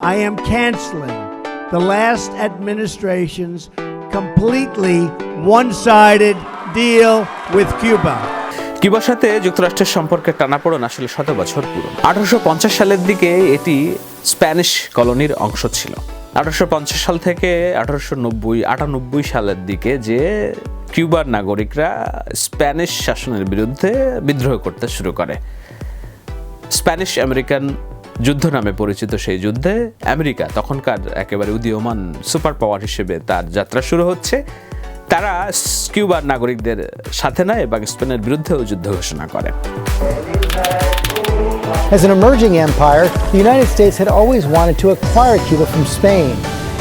I am canceling the last administration's completely one sided deal with Cuba. কিউবার সাথে যুক্তরাষ্ট্রের সম্পর্কের টানাপোড়েন আসলে শত বছর পুরো আঠারোশো পঞ্চাশ সালের দিকে এটি স্প্যানিশ কলোনির অংশ ছিল। আঠারোশো পঞ্চাশ সাল থেকে আঠারোশো নব্বই, আটানব্বই সালের দিকে যে কিউবার নাগরিকরা স্প্যানিশ শাসনের বিরুদ্ধে বিদ্রোহ করতে শুরু করে। স্প্যানিশ আমেরিকান যুদ্ধ নামে পরিচিত সেই যুদ্ধে আমেরিকা তখনকার একেবারে উদীয়মান সুপার পাওয়ার হিসেবে তার যাত্রা শুরু হচ্ছে। তারা কিউবার নাগরিকদের সাথে নেয় এবং স্পেনের বিরুদ্ধেও যুদ্ধ ঘোষণা করে। As an emerging empire, the United States had always wanted to acquire Cuba from Spain,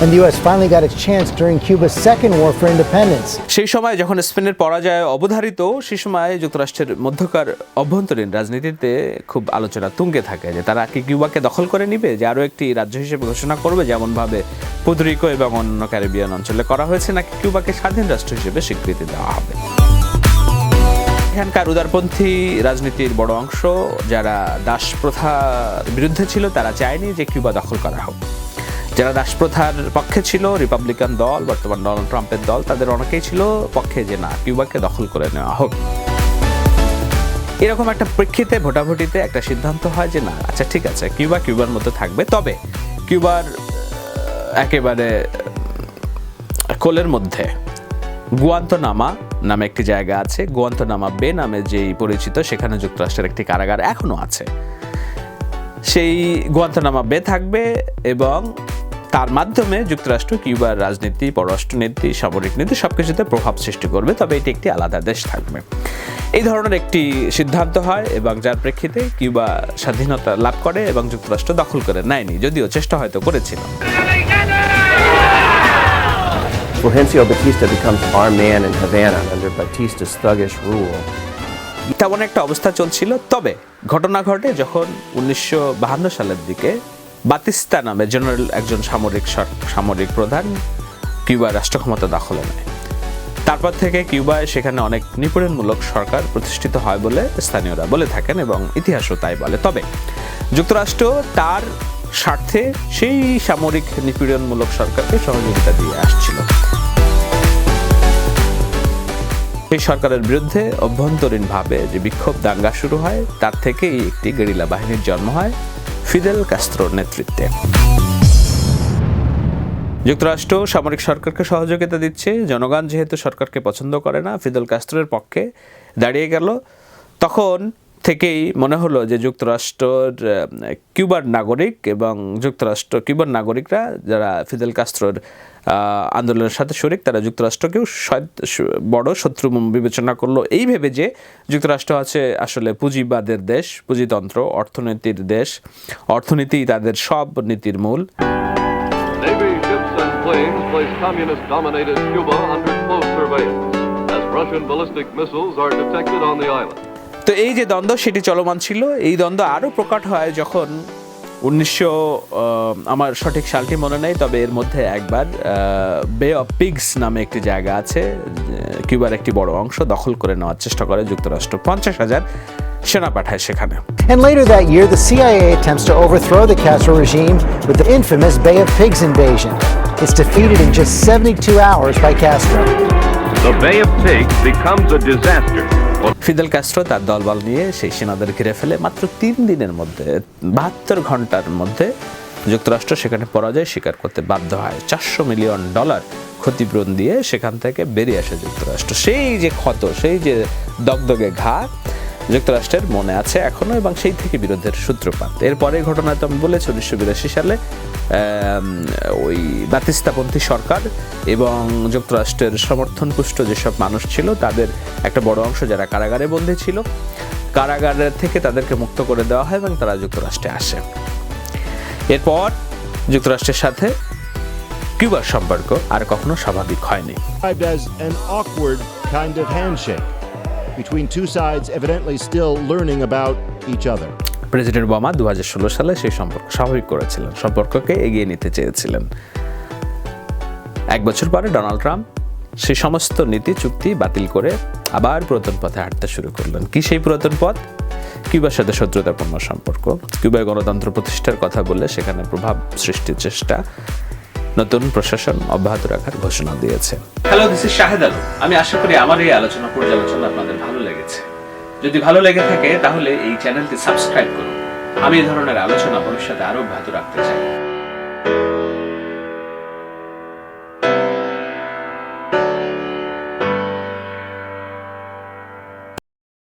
and the U.S. finally got its chance during Cuba's second war for independence. সেই সময় যখন স্পেনের পরাজয় অবধারিত, সেই সময় যুক্তরাষ্ট্রের মধ্যকার অভ্যন্তরীণ রাজনীতিতে খুব আলোচনা তুঙ্গে থাকে যে তারা কি কিউবাকে দখল করে নিবে, যে আরও একটি রাজ্য হিসেবে ঘোষণা করবে, যেমনভাবে পুদরিকো এবং অন্য ক্যারিবিয়ান অঞ্চলে করা হয়েছে, নাকি কিউবাকে স্বাধীন রাষ্ট্র হিসেবে স্বীকৃতি দেওয়া হবে এখানকার উদারপন্থী রাজনীতির বড় অংশ যারা দাস প্রথার বিরুদ্ধে ছিল, তারা চায়নি যে কিউবা দখল করা হোক যারা দাসপ্রথার পক্ষে ছিল রিপাবলিকান দল, বর্তমান ডোনাল্ড ট্রাম্পের দল, তাদের অনেকেই ছিল পক্ষে যে না কিউবাকে দখল করে নেওয়া হোক। এরকম একটা প্রেক্ষিতে, ভোটাভুটিতে একটা সিদ্ধান্ত হয় যে না আচ্ছা ঠিক আছে কিউবা কিউবার মতো থাকবে। তবে কিউবার একেবারে কোলের মধ্যে। গুয়ান্তনামা নামে একটি জায়গা আছে। গুয়ান্তনামা বে নামে যেই পরিচিত, সেখানে যুক্তরাষ্ট্রের একটি কারাগার এখনও আছে। সেই গুয়ান্তনামা বে থাকবে এবং তার মাধ্যমে যুক্তরাষ্ট্র কিউবার রাজনীতি পররাষ্ট্রনীতি সামরিক নীতি সবকিছুতে প্রভাব সৃষ্টি করবে তবে এটি একটি আলাদা দেশ থাকবে এই ধরনের একটি সিদ্ধান্ত হয় এবং যার প্রেক্ষিতে কিউবা স্বাধীনতা লাভ করে এবং যুক্তরাষ্ট্র দখল করে নেয়নি যদিও চেষ্টা হয়তো করেছিল Fulgencio Batista becomes our man in Havana under Batista's thuggish rule. তেমন একটা অবস্থা চলছিল তবে ঘটনা ঘটে যখন উনিশশো বাহান্ন সালের দিকে বাতিস্তা নামে জেনারেল একজন সামরিক সামরিক প্রধান কিউবার রাষ্ট্র ক্ষমতা দখলে নেয়। তারপর থেকে কিউবায় সেখানে অনেক নিপীড়নমূলক সরকার প্রতিষ্ঠিত হয় বলে স্থানীয়রা বলে থাকেন এবং ইতিহাসও তাই বলে। তবে যুক্তরাষ্ট্র তার স্বার্থে সেই সামরিক নিপীড়নমূলক সরকারকে সহযোগিতা দিয়ে আসছিল। সেই সরকারের বিরুদ্ধে অভ্যন্তরীণভাবে যে বিক্ষোভ দাঙ্গা শুরু হয়, তার থেকেই একটি গেরিলা বাহিনীর জন্ম হয়। ফিদেল কাস্ত্রোর নেতৃত্বে। যুক্তরাষ্ট্র সামরিক সরকারকে সহযোগিতা দিচ্ছে। জনগণ যেহেতু সরকারকে পছন্দ করে না, ফিদেল কাস্ত্রের পক্ষে দাঁড়িয়ে গেল। তখন থেকেই মনে হলো যে যুক্তরাষ্ট্রর কিউবার নাগরিক এবং যুক্তরাষ্ট্র, কিউবার নাগরিকরা যারা ফিদেল কাস্ত্রোর আন্দোলনের সাথে শরিক, তারা যুক্তরাষ্ট্রকেও বড় শত্রু বিবেচনা করল এই ভেবে যে যুক্তরাষ্ট্র আছে আসলে পুঁজিবাদের দেশ, পুঁজিতন্ত্র, অর্থনীতির দেশ, অর্থনীতি তাদের সব নীতির মূল Russian ballistic missiles are detected on the island. তো এই যে দ্বন্দ্ব সেটি চলমান ছিল এই দ্বন্দ্ব আরও প্রকট হয় যখন উনিশশো আমার সঠিক সালটি মনে নেই তবে এর মধ্যে একবার বে অফ পিগস নামে একটি জায়গা আছে কিউবার একটি বড় অংশ দখল করে নেওয়ার চেষ্টা করে যুক্তরাষ্ট্র পঞ্চাশ হাজার সেনা পাঠায় সেখানে And later that year, the CIA attempts to overthrow the Castro regime with the infamous Bay of Pigs invasion. It's defeated in just 72 hours by Castro. The Bay of Pigs becomes a disaster. Fidel Castro তার দলবল নিয়ে সেই সেনাদের ঘিরে ফেলে মাত্র তিন দিনের মধ্যে, বাহাত্তর ঘণ্টার মধ্যে যুক্তরাষ্ট্র সেখানে পরাজয় স্বীকার করতে বাধ্য হয়। চারশো মিলিয়ন ডলার ক্ষতিপূরণ দিয়ে সেখান থেকে বেরিয়ে আসে যুক্তরাষ্ট্র। সেই যে ক্ষত, সেই যে দগদগে ঘা যুক্তরাষ্ট্রের মনে আছে এখনও এবং সেই থেকে বিরোধের সূত্রপাত। এরপরে ঘটনা তো আমি বলেছি, উনিশশো বিরাশি সালে ওই বাতিস্তাপন্থী সরকার এবং যুক্তরাষ্ট্রের সমর্থনপুষ্ট যেসব মানুষ ছিল, তাদের একটা বড় অংশ যারা কারাগারে বন্দী ছিল কারাগারের থেকে তাদেরকে মুক্ত করে দেওয়া হয় এবং তারা যুক্তরাষ্ট্রে আসে। এরপর যুক্তরাষ্ট্রের সাথে কিউবার সম্পর্ক আর কখনো স্বাভাবিক হয়নি। Between two sides evidently still learning about each other. President Obama দু সালে সেই সম্পর্ক স্বাভাবিক করেছিলেন, সম্পর্ককে এগিয়ে নিতে চেয়েছিলেন। এক বছর পরে ডোনাল্ড ট্রাম্প সেই সমস্ত নীতি, চুক্তি বাতিল করে আবার পুরাতন পথে হাঁটতে শুরু করলেন। কি সেই পুরাতন পথ? কিউবার সাথে শত্রুতাপূর্ণ সম্পর্ক। কিউবায় গণতন্ত্র প্রতিষ্ঠার কথা বলে সেখানে প্রভাব সৃষ্টির চেষ্টা নতুন প্রশাসন অব্যাহত রাখার ঘোষণা দিয়েছে। Hello this is Shahed Alam আমি আশা করি আমার এই আলোচনা পর্যালোচনা আপনাদের ভালো লেগেছে। যদি ভালো লেগে থাকে, তাহলে এই চ্যানেলটি সাবস্ক্রাইব করুন। আমি এই ধরনের আলোচনা ভবিষ্যতে আরও ভালো রাখতে চাই।